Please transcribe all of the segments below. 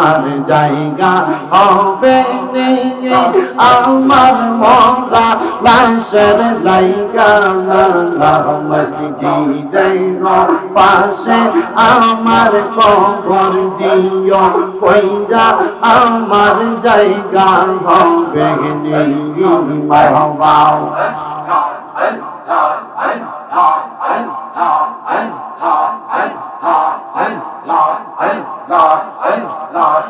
আমার জায়গা হবে আমার মরা লাশের লাইগা মসজিদের পাশে আমার কবর দিও। কইরা আমার জায়গা হবে নিয়ে মারহাবা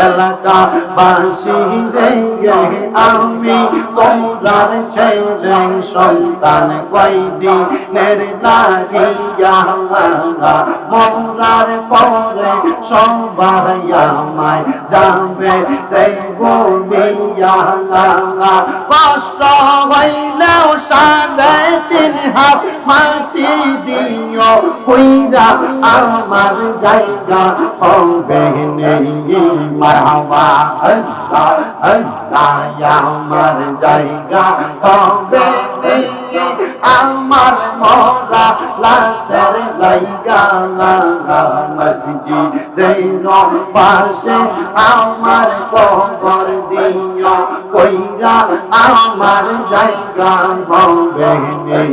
এলাকা বাসি রে আমি তোমরার ছেলে, সন্তান কয়দিনের লাগিয়া মরার পরে সবাই আমায় যাবে রে বলিয়া কষ্ট হইলেও সাড়ে তিন হাত মাটি দিও, কইরা আমার জায়গা হবে নেই। মারহাবা আল্লাহ আল্লাহ, আমার জায়গা হবে নেই। আমার মরা লাশের লাইগা মসজিদের পাশে আমার কবর দিও, কইরা আমার জায়গা হবে নেই।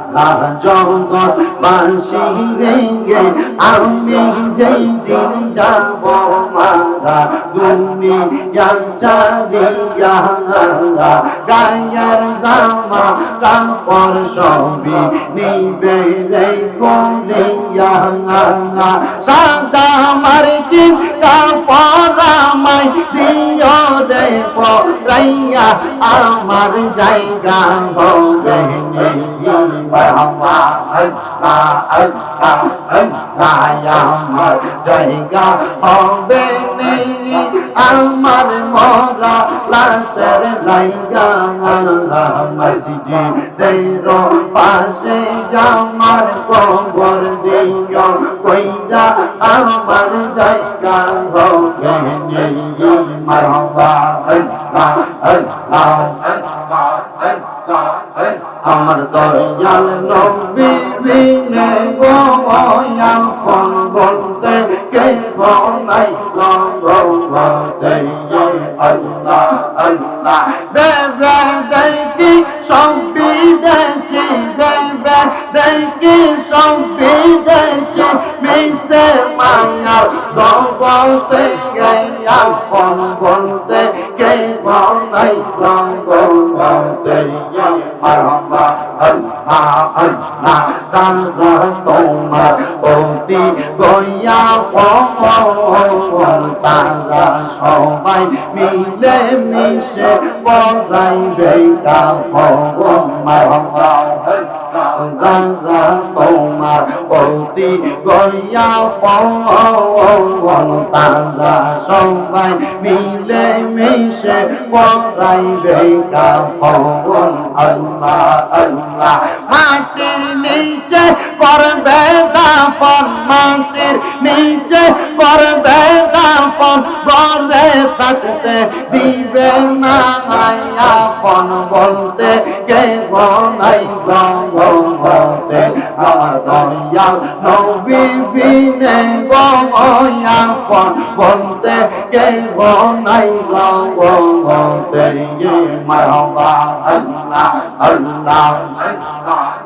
জগৎ বাসি রে আমি যেই দিন যাব মারা দুনিয়া চালিয়া গায়ের জামা, কাপড় সবই নিবে রে কোলিয়া সাদা মার্কিন কাপড় আমায় দিও রে পরাইয়া, আমার জায়গা হবে Bye. বাবা আল্লাহ আল্লাহ আল্লাহ আমার জায়গা হবে নেই আমার মরা লাশের লাইগা মসজিদের পাশে আমার কবর দিও কইরা আমার জায়গা হবে নেই মারহাবা আল্লাহ আল্লাহ আমার দয়াল বিনে গোয়া ফোন বলতে কে নাই জগতে আল্লাহ। আল্লাহ বেবে দেখি সব বিদেশি বেবে দেখি সব বিদেশি মিশে মায়ার জগতে গেয়া ফোন বলতে কে নাই জগতে মারহাবা আল্লাহ আল্লাহ জানা তোমার অতি গয়া পবন তারা সবাই মিলে মিশে পড়াইবে কাফন মারহাবা জানা তোমার অতি গয়া পবন তারা সবাই মিলে মিশে পড়াইবে কাফন আল্লাহ আল্লাহ মাটির নিচে করবে দাফন মাটির নিচে করবে দাফন ঘরে থাকতে দিবে না আপন বলতে কে নাই জগতে আমার দয়াল নবী বিনে গয়াপন বলতে কে নাই জগতে মারবা আল্লাহ আল্লাহ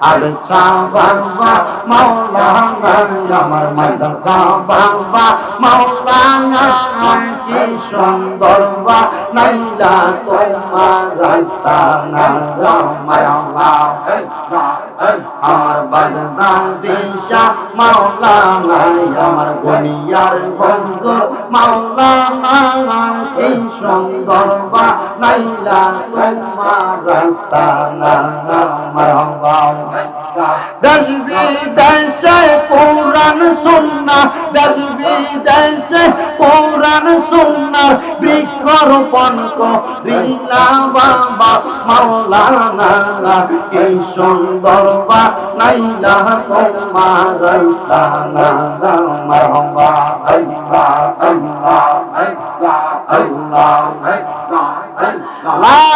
আচ্ছা বাবা মাওলানা আমার মাদকা বাবা মাওলানা সুন্দর বা নাইলা তোমার রাস্তা না আমার বাদনা দিশা মাওলা নাই আমার গনিয়ার বন্ধুর মাওলা নাই কি সুন্দর বা নাইলা তোমার রাস্তা না মাওলা দেশ বিদেশে কোরআন সুন্না দেশ বিদেশে কোরআন সুন্নার বৃক্ষরোপণ করিলা বাবা মাওলানা কি সুন্দর বা নাইলা তোমার রাস্তানা মারহাবা আল্লাহ।